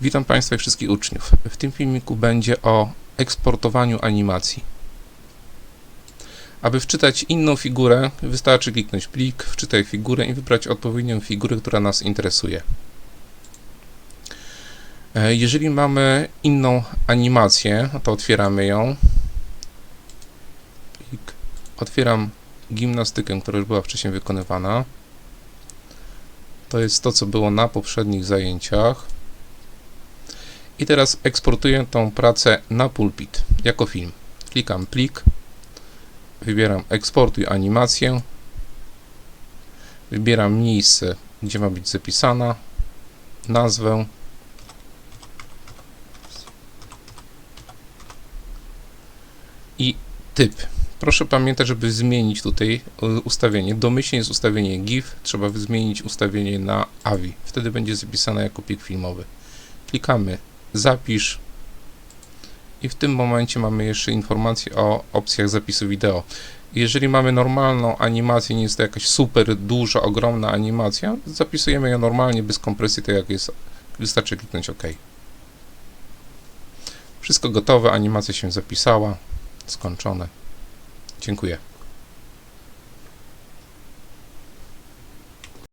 Witam Państwa i wszystkich uczniów. W tym filmiku będzie o eksportowaniu animacji. Aby wczytać inną figurę, wystarczy kliknąć plik, wczytaj figurę i wybrać odpowiednią figurę, która nas interesuje. E, Jeżeli mamy inną animację, to otwieramy ją. Plik. Otwieram gimnastykę, która już była wcześniej wykonywana. To jest to, co było na poprzednich zajęciach. I teraz eksportuję tą pracę na pulpit jako film. Klikam plik, wybieram eksportuj animację, wybieram miejsce, gdzie ma być zapisana, nazwę. I typ. Proszę pamiętać, żeby zmienić tutaj e, ustawienie. Domyślnie jest ustawienie GIF, trzeba zmienić ustawienie na AVI. Wtedy będzie zapisane jako plik filmowy. Klikamy zapisz i w tym momencie mamy jeszcze informację o opcjach zapisu wideo. Jeżeli mamy normalną animację, nie jest to jakaś super duża, ogromna animacja, zapisujemy ją normalnie, bez kompresji, tak jak jest. Wystarczy kliknąć OK. Wszystko gotowe, animacja się zapisała, skończone. Dziękuję.